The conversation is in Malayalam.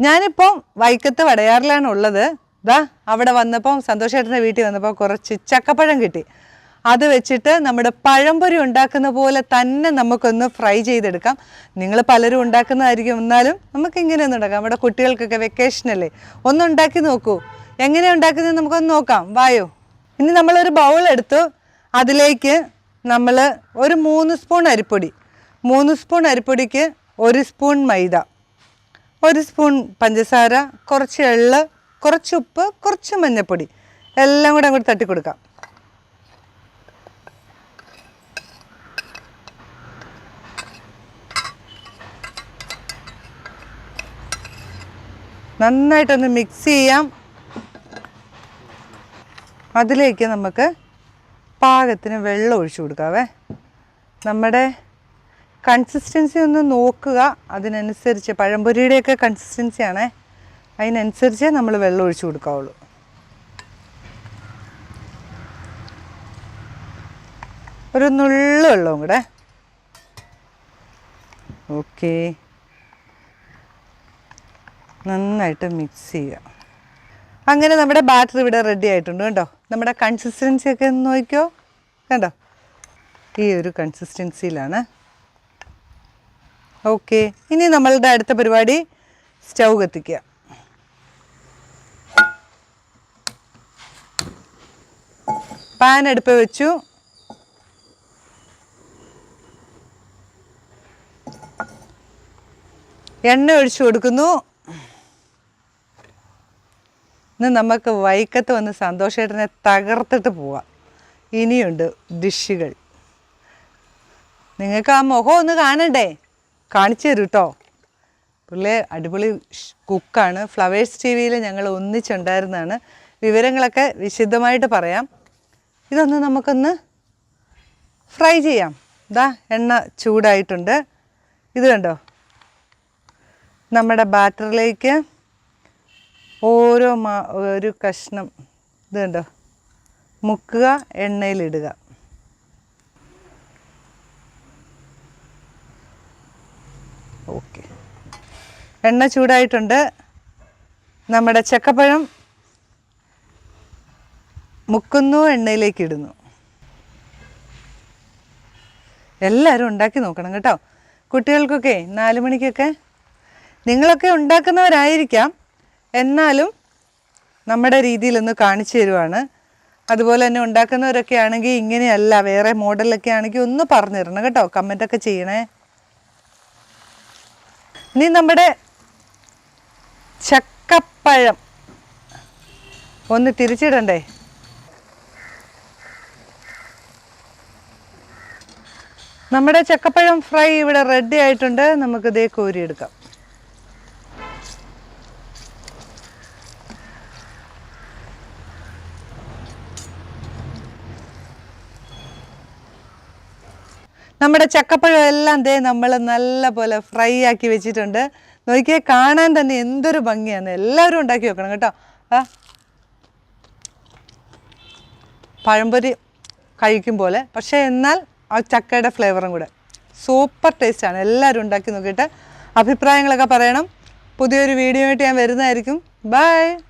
ഞാനിപ്പം വൈക്കത്ത് വടയാറിലാണ് ഉള്ളത് ഇതാ അവിടെ വന്നപ്പോൾ സന്തോഷേട്ടന്റെ വീട്ടിൽ വന്നപ്പോൾ കുറച്ച് ചക്കപ്പഴം കിട്ടി. അത് വെച്ചിട്ട് നമ്മുടെ പഴംപൊരി ഉണ്ടാക്കുന്ന പോലെ തന്നെ നമുക്കൊന്ന് ഫ്രൈ ചെയ്തെടുക്കാം. നിങ്ങൾ പലരും ഉണ്ടാക്കുന്നതായിരിക്കും. എന്നാലും നമുക്ക് ഇങ്ങനെ ഒന്ന് ഉണ്ടാക്കാം. നമ്മുടെ കുട്ടികൾക്കൊക്കെ വെക്കേഷൻ അല്ലേ? ഒന്ന് ഉണ്ടാക്കി നോക്കൂ. എങ്ങനെ ഉണ്ടാക്കുന്നത് നമുക്കൊന്ന് നോക്കാം. വായോ. ഇനി നമ്മളൊരു ബൗൾ എടുത്തു. അതിലേക്ക് നമ്മൾ ഒരു മൂന്ന് സ്പൂൺ അരിപ്പൊടി. മൂന്ന് സ്പൂൺ അരിപ്പൊടിക്ക് ഒരു സ്പൂൺ മൈദ. ഒരു സ്പൂൺ പഞ്ചസാര കുറച്ച് എള്ള് കുറച്ച് ഉപ്പ് കുറച്ച് മഞ്ഞൾപ്പൊടി എല്ലാം കൂടെ അങ്ങോട്ട് തട്ടി കൊടുക്കാം നന്നായിട്ടൊന്ന് മിക്സ് ചെയ്യാം. അതിലേക്ക് നമുക്ക് പാകത്തിന് വെള്ളം ഒഴിച്ചു കൊടുക്കാവേ. നമ്മുടെ കൺസിസ്റ്റൻസി ഒന്ന് നോക്കുക. അതിനനുസരിച്ച് പഴംപൊരിയുടെയൊക്കെ കൺസിസ്റ്റൻസിയാണേ അതിനനുസരിച്ച് നമ്മൾ വെള്ളം ഒഴിച്ചു കൊടുക്കാവുള്ളൂ. ഒരു നുള്ള വെള്ളവും കൂടെ. ഓക്കെ. നന്നായിട്ട് മിക്സ് ചെയ്യുക. അങ്ങനെ നമ്മുടെ ബാറ്റർ ഇവിടെ റെഡി ആയിട്ടുണ്ട് കേട്ടോ. നമ്മുടെ കൺസിസ്റ്റൻസി ഒക്കെ ഒന്ന് നോക്കിയോ കണ്ടോ? ഈ ഒരു കൺസിസ്റ്റൻസിയിലാണ് ഓക്കെ ഇനി നമ്മളുടെ അടുത്ത പരിപാടി സ്റ്റൗ കത്തിക്കുക. പാൻ അടുപ്പ് വെച്ചു. എണ്ണ ഒഴിച്ചു കൊടുക്കുന്നു. ഇന്ന് നമുക്ക് വൈക്കത്ത് വന്ന് സന്തോഷേട്ടനെ തകർത്തിട്ട് പോവാം. ഇനിയുണ്ട് ഡിഷുകൾ. നിങ്ങൾക്ക് ആ മുഖം ഒന്ന് കാണണ്ടേ? കാണിച്ചു തരൂ കേട്ടോ പുള്ളി അടിപൊളി കുക്കാണ്. ഫ്ലവേഴ്സ് ടി വിയിൽ ഞങ്ങൾ ഒന്നിച്ചുണ്ടായിരുന്നതാണ് വിവരങ്ങളൊക്കെ വിശദമായിട്ട് പറയാം. ഇതൊന്ന് നമുക്കൊന്ന് ഫ്രൈ ചെയ്യാം. ഇതാ എണ്ണ ചൂടായിട്ടുണ്ട്. ഇത് കണ്ടോ? നമ്മുടെ ബാറ്ററിലേക്ക് ഓരോ മാ ഒരു കഷ്ണം ഇത് കണ്ടോ? മുക്കുക എണ്ണയിലിടുക. ഓക്കെ. എണ്ണ ചൂടായിട്ടുണ്ട്. നമ്മുടെ ചക്കപ്പഴം മുക്കുന്നു എണ്ണയിലേക്ക് ഇടുന്നു. എല്ലാവരും ഉണ്ടാക്കി നോക്കണം കേട്ടോ. കുട്ടികൾക്കൊക്കെ നാല് മണിക്കൊക്കെ നിങ്ങളൊക്കെ ഉണ്ടാക്കുന്നവരായിരിക്കാം. എന്നാലും നമ്മുടെ രീതിയിലൊന്ന് കാണിച്ചു തരുവാണ്. അതുപോലെ തന്നെ ഉണ്ടാക്കുന്നവരൊക്കെ ആണെങ്കിൽ ഇങ്ങനെയല്ല വേറെ മോഡലൊക്കെ ആണെങ്കിൽ ഒന്ന് പറഞ്ഞു തരണം കേട്ടോ. കമന്റൊക്കെ ചെയ്യണേ. ഇനി നമ്മുടെ ചക്കപ്പഴം. ഒന്ന് തിരിച്ചിടണ്ടേ? നമ്മുടെ ചക്കപ്പഴം ഫ്രൈ ഇവിടെ റെഡി ആയിട്ടുണ്ട്. നമുക്ക് ഇതേ കോരിയെടുക്കാം. നമ്മുടെ ചക്കപ്പഴം എല്ലാം ദേ നമ്മൾ നല്ല പോലെ ഫ്രൈ ആക്കി വെച്ചിട്ടുണ്ട്. നോക്കിയാൽ കാണാൻ തന്നെ എന്തൊരു ഭംഗിയാണ്. എല്ലാവരും ഉണ്ടാക്കി വെക്കണം കേട്ടോ. ആ. പഴംപൊരി കഴിക്കും പോലെ. പക്ഷേ എന്നാൽ ആ ചക്കയുടെ ഫ്ലേവറും കൂടെ. സൂപ്പർ ടേസ്റ്റാണ് എല്ലാവരും ഉണ്ടാക്കി നോക്കിയിട്ട് അഭിപ്രായങ്ങളൊക്കെ പറയണം. പുതിയൊരു വീഡിയോ ആയിട്ട് ഞാൻ വരുന്നതായിരിക്കും. ബൈ